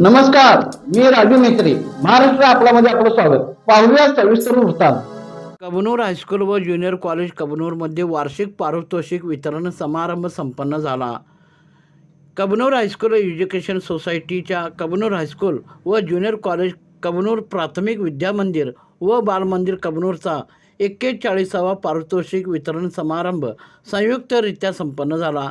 नमस्कार मी राजू मेत्री महाराष्ट्र आपल्यामध्ये आपलं स्वागत. पाहूया सविस्तर वृत्तांत. कबनूर हायस्कूल व ज्युनियर कॉलेज कबनूरमध्ये वार्षिक पारितोषिक वितरण समारंभ संपन्न झाला. कबनूर हायस्कूल एज्युकेशन सोसायटीच्या कबनूर हायस्कूल व ज्युनियर कॉलेज कबनूर प्राथमिक विद्यामंदिर व बालमंदिर कबनूरचा एक्केचाळीसावा पारितोषिक वितरण समारंभ संयुक्तरित्या संपन्न झाला.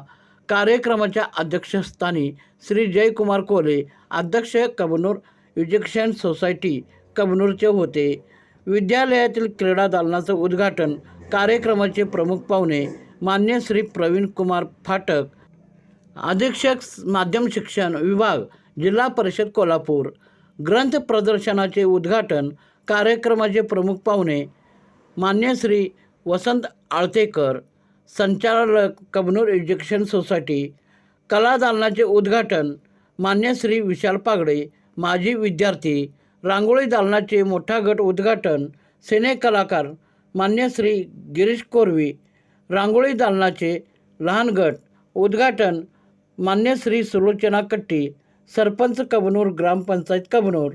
कार्यक्रमाच्या अध्यक्षस्थानी श्री जयकुमार कोले अध्यक्ष कबनूर एज्युकेशन सोसायटी कबनूरचे होते. विद्यालयातील क्रीडा दालनाचं उद्घाटन कार्यक्रमाचे प्रमुख पाहुणे मान्य श्री प्रवीण कुमार फाटक अधीक्षक माध्यम शिक्षण विभाग जिल्हा परिषद कोल्हापूर. ग्रंथ प्रदर्शनाचे उद्घाटन कार्यक्रमाचे प्रमुख पाहुणे मान्य श्री वसंत आळतेकर संचालक कबनूर एज्युकेशन सोसायटी कलादालनाचे उद्घाटन मान्य श्री विशाल पागडे माजी विद्यार्थी रांगोळी दालनाचे मोठा गट उद्घाटन सिने कलाकार मान्य श्री गिरीश कोरवी रांगोळी दालनाचे लहान गट उद्घाटन मान्य श्री सुलोचना कट्टी सरपंच कबनूर ग्रामपंचायत कबनूर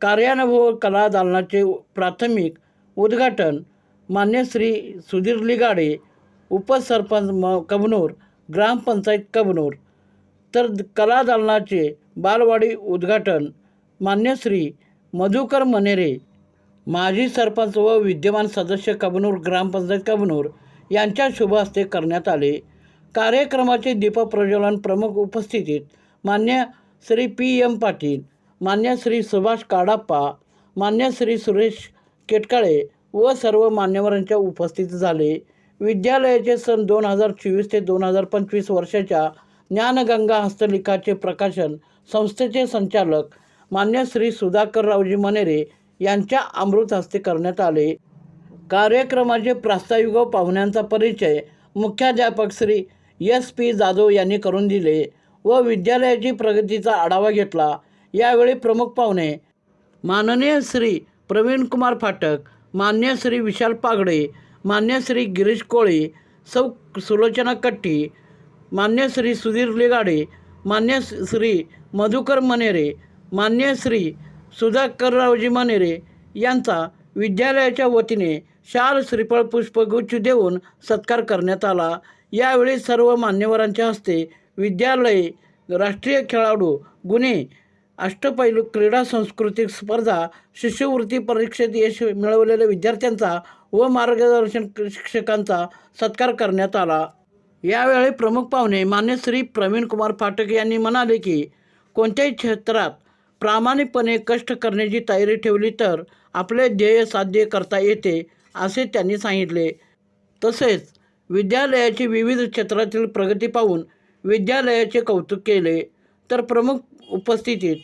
कार्यानुभव कला दालनाचे प्राथमिक उद्घाटन मान्य श्री सुधीर लिगाडे उपसरपंच म कबनूर ग्रामपंचायत कबनूर. तर कला दालनाचे बालवाडी उद्घाटन मान्य श्री मधुकर मनेरे माजी सरपंच व विद्यमान सदस्य कबनूर ग्रामपंचायत कबनूर यांच्या शुभ हस्ते करण्यात आले. कार्यक्रमाचे दीपप्रज्वलन प्रमुख उपस्थितीत मान्य श्री पी एम पाटील मान्य श्री सुभाष काडाप्पा मान्य श्री सुरेश केटकाळे व सर्व मान्यवरांच्या उपस्थित झाले. विद्यालयाचे सन दोन हजार चोवीस ते दोन हजार पंचवीस वर्षाच्या ज्ञानगंगा हस्तलिखाचे प्रकाशन संस्थेचे संचालक मान्य श्री सुधाकररावजी मनेरे यांच्या अमृत हस्ते करण्यात आले. कार्यक्रमाचे प्रास्ताविक व पाहुण्यांचा परिचय मुख्याध्यापक श्री एस पी जाधव यांनी करून दिले व विद्यालयाची प्रगतीचा आढावा घेतला. यावेळी प्रमुख पाहुणे माननीय श्री प्रवीण कुमार फाटक मान्य श्री विशाल पागडे मान्य श्री गिरीश कोळे सौ सुलोचना कट्टी मान्य श्री सुधीर लिगाडे मान्य श्री मधुकर मनेरे मान्य श्री सुधाकररावजी मनेरे यांचा विद्यालयाच्या वतीने शाल श्रीफळ पुष्पगुच्छ देऊन सत्कार करण्यात आला. यावेळी सर्व मान्यवरांच्या हस्ते विद्यालय राष्ट्रीय खेळाडू गुन्हे अष्टपैलू क्रीडा सांस्कृतिक स्पर्धा शिष्यवृत्ती परीक्षेत यश मिळवलेल्या विद्यार्थ्यांचा व मार्गदर्शन शिक्षकांचा सत्कार करण्यात आला. यावेळी प्रमुख पाहुणे मान्य श्री प्रवीण कुमार फाटक यांनी म्हणाले की कोणत्याही क्षेत्रात प्रामाणिकपणे कष्ट करण्याची तयारी ठेवली तर आपले ध्येय साध्य करता येते असे त्यांनी सांगितले. तसेच विद्यालयाची विविध क्षेत्रातील प्रगती पाहून विद्यालयाचे कौतुक केले. तर प्रमुख उपस्थितीत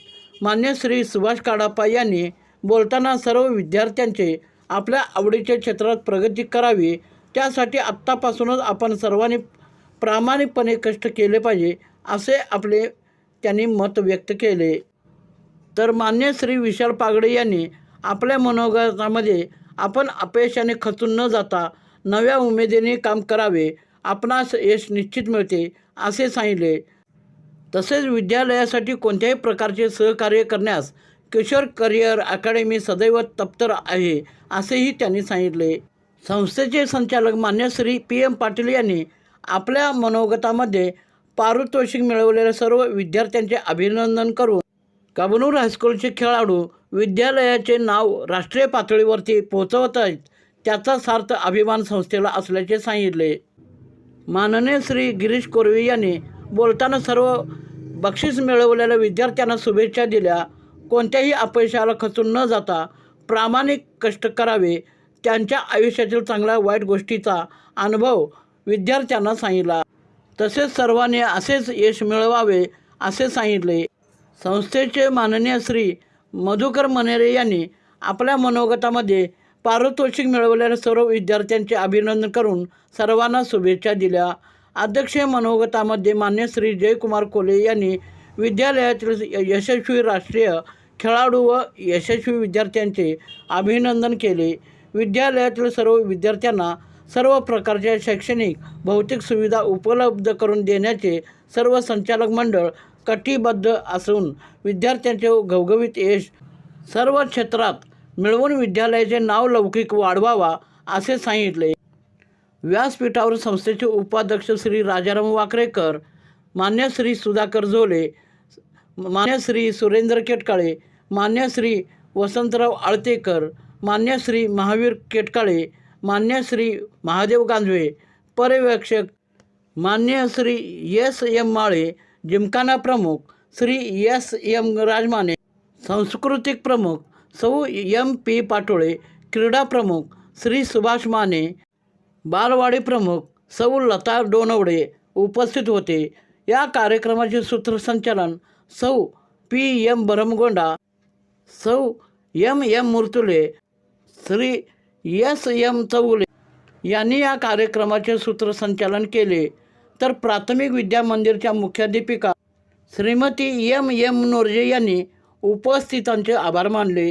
मान्य श्री सुभाष काडापा यांनी बोलताना सर्व विद्यार्थ्यांचे आपल्या आवडीच्या क्षेत्रात प्रगती करावी त्यासाठी आत्तापासूनच आपण सर्वांनी प्रामाणिकपणे कष्ट केले पाहिजे असे आपले त्यांनी मत व्यक्त केले. तर मान्य श्री विशाल पागडे यांनी आपल्या मनोगतामध्ये आपण अपयशाने खचून न जाता नव्या उमेदीने काम करावे आपणास यश निश्चित मिळते असे सांगितले. तसेच विद्यालयासाठी कोणत्याही प्रकारचे सहकार्य करण्यास किशोर करिअर अकॅडमी सदैव तप्तर आहे असेही त्यांनी सांगितले. संस्थेचे संचालक मान्य श्री पी एम पाटील यांनी आपल्या मनोगतामध्ये पारितोषिक मिळवलेल्या सर्व विद्यार्थ्यांचे अभिनंदन करून कबनूर हायस्कूलचे खेळाडू विद्यालयाचे नाव राष्ट्रीय पातळीवरती पोहोचवत आहेत त्याचा सार्थ अभिमान संस्थेला असल्याचे सांगितले. माननीय श्री गिरीश कोरवे यांनी बोलताना सर्व बक्षीस मिळवलेल्या विद्यार्थ्यांना शुभेच्छा दिल्या. कोणत्याही अपयशाला खचून न जाता प्रामाणिक कष्ट करावे त्यांच्या आयुष्यातील चांगल्या वाईट गोष्टीचा अनुभव विद्यार्थ्यांना सांगितला. तसेच सर्वांनी असेच यश मिळवावे असे सांगितले. संस्थेचे माननीय श्री मधुकर मनेरे यांनी आपल्या मनोगतामध्ये पारितोषिक मिळवलेल्या सर्व विद्यार्थ्यांचे अभिनंदन करून सर्वांना शुभेच्छा दिल्या. अध्यक्षीय मनोगतामध्ये मान्य श्री जयकुमार कोले यांनी विद्यालयातील यशस्वी राष्ट्रीय खेळाडू व यशस्वी विद्यार्थ्यांचे अभिनंदन केले. विद्यालयातील सर्व विद्यार्थ्यांना सर्व प्रकारच्या शैक्षणिक भौतिक सुविधा उपलब्ध करून देण्याचे सर्व संचालक मंडळ कटिबद्ध असून विद्यार्थ्यांचे घवघवीत यश सर्व क्षेत्रात मिळवून विद्यालयाचे नाव लौकिक वाढवावा असे सांगितले. व्यासपीठावर संस्थेचे उपाध्यक्ष श्री राजाराम वाकरेकर मान्य श्री सुधाकर झोले मान्य श्री सुरेंद्र केटकाळे मान्य श्री वसंतराव आळतेकर मान्य श्री महावीर केटकाळे मान्य श्री महादेव गांजवे पर्यवेक्षक मान्य श्री एस एम माळे जिमखाना प्रमुख श्री एस एम राजमाने सांस्कृतिक प्रमुख सौ एम पी पाटोळे क्रीडा प्रमुख श्री सुभाष माने बालवाडी प्रमुख सौ लता डोनवडे उपस्थित होते. या कार्यक्रमाचे सूत्रसंचालन सौ पी एम बरमगोंडा सौ M M Murtule Shri S M Chougule यांनी या कार्यक्रमाचे सूत्रसंचालन केले. तर प्राथमिक विद्या मंदिरच्या मुख्याध्यापिका श्रीमती एम एम नोरजे यांनी उपस्थितांचे आभार मानले.